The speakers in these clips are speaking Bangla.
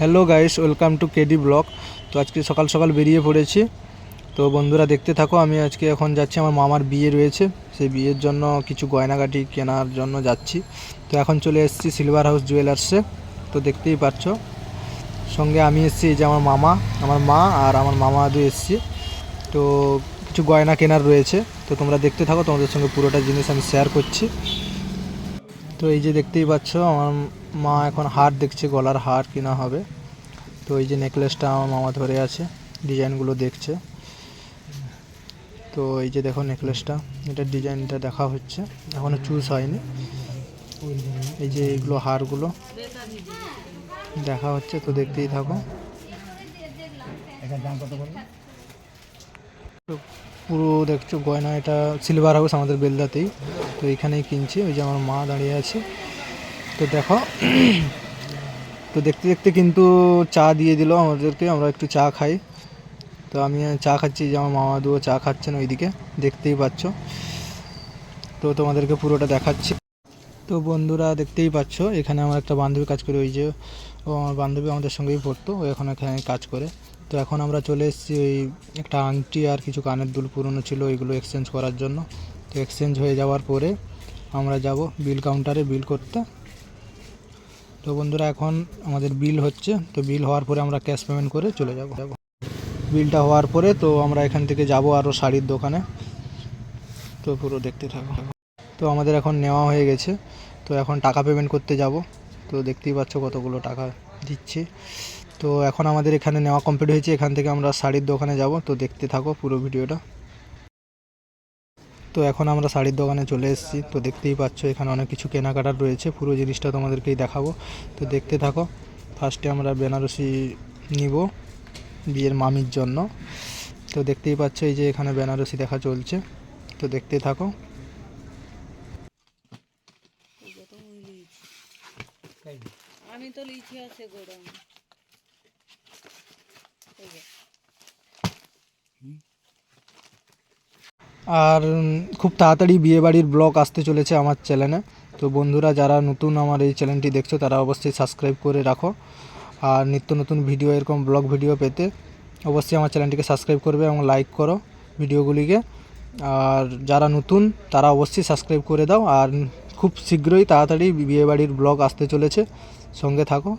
Hello guys, welcome to KD block তো আজকে সকাল সকাল বেরিয়ে পড়েছি। তো বন্ধুরা দেখতে থাকো, আমি আজকে এখন যাচ্ছি, আমার মামার বিয়ে রয়েছে। সেই বিয়ের জন্য কিছু গয়নাগাটি কেনার জন্য যাচ্ছি। তো এখন চলে এসেছি সিলভার হাউস জুয়েলার্সে তো দেখতেই পাচ্ছ, সঙ্গে আমি এসেছি এই যে আমার মামা, আমার মা আর আমার মামা দু এসেছি। তো কিছু গয়না কেনার রয়েছে। তো তোমরা দেখতে থাকো, তোমাদের সঙ্গে পুরোটা জিনিস আমি শেয়ার করছি। তো এই যে দেখতেই পাচ্ছ, আমার মা এখন হার দেখছে গলার হার কিনা হবে। তো এই যে নেকলেসটা আমার মামা ধরে আছে ডিজাইনগুলো দেখছে। তো এই যে দেখো নেকলেসটা এটা ডিজাইনটা দেখা হচ্ছে এখনও চুজ হয়নি। এই যে এইগুলো হারগুলো দেখা হচ্ছে তো দেখতেই থাকো। তো পুরো দেখছ গয়না এটা সিলভার হাউস আমাদের বেলদাতেই। তো এখানেই কিনছি ওই যে আমার মা দাঁড়িয়ে আছে। তো দেখো, তো দেখতে দেখতে কিন্তু চা দিয়ে দিল আমাদেরকে, আমরা একটু চা খাই। তো আমি চা খাচ্ছি, যে আমার মামা দুও চা খাচ্ছেন ওইদিকে, দেখতেই পাচ্ছ। তো তোমাদেরকে পুরোটা দেখাচ্ছি। তো বন্ধুরা, দেখতেই পাচ্ছ, এখানে আমার একটা বান্ধবী কাজ করে, ওই যে ও আমার বান্ধবী আমাদের সঙ্গেই পড়তো, ও এখন এখানে কাজ করে। তো এখন আমরা চলে এসেছি ওই একটা আংটি আর কিছু কানের দুল পুরনো ছিল, ওইগুলো এক্সচেঞ্জ করার জন্য। তো এক্সচেঞ্জ হয়ে যাওয়ার পরে আমরা যাব বিল কাউন্টারে বিল করতে। তো বন্ধুরা, এখন আমাদের বিল হচ্ছে। তো বিল হওয়ার পরে আমরা ক্যাশ পেমেন্ট করে চলে যাব। বিলটা হওয়ার পরে তো আমরা এখান থেকে যাব আরও শাড়ির দোকানে। তো পুরো দেখতে থাকো। তো আমাদের এখন নেওয়া হয়ে গেছে। তো এখন টাকা পেমেন্ট করতে যাব। তো দেখতেই পাচ্ছ কতগুলো টাকা দিচ্ছে। তো এখন আমাদের এখানে নেওয়া কমপ্লিট হয়েছে। এখান থেকে আমরা শাড়ির দোকানে যাব। তো দেখতে থাকো পুরো ভিডিওটা। তো এখন আমরা শাড়ির দোকানে চলে এসেছি। তো দেখতেই পাচ্ছ এখানে অনেক কিছু কেনাকাটার রয়েছে। পুরো জিনিসটা তোমাদেরকেই দেখাবো। তো দেখতে থাকো ফার্স্টে আমরা বেনারসি নিব বিয়ের মামির জন্য। তো দেখতেই পাচ্ছ এই যে এখানে বেনারসি দেখা চলছে। তো দেখতে থাকো। আমি তো লিখে আছে গোডাউন। আর খুব তাড়াতাড়ি বিয়েবাড়ির ব্লগ আসতে চলেছে আমার চ্যানেলে। তো বন্ধুরা, যারা নতুন আমার এই চ্যানেলটি দেখছ, তারা অবশ্যই সাবস্ক্রাইব করে রাখো। আর নিত্য নতুন ভিডিও, এরকম ব্লগ ভিডিও পেতে অবশ্যই আমার চ্যানেলটিকে সাবস্ক্রাইব করবে এবং লাইক করো ভিডিওগুলিকে। আর যারা নতুন, তারা অবশ্যই সাবস্ক্রাইব করে দাও। আর খুব শীঘ্রই তাড়াতাড়ি বিয়েবাড়ির ব্লগ আসতে চলেছে। সঙ্গে থাকো।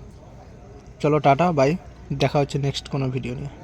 চলো, টাটা, বাই। দেখা হচ্ছে নেক্সট কোনো ভিডিও নিয়ে।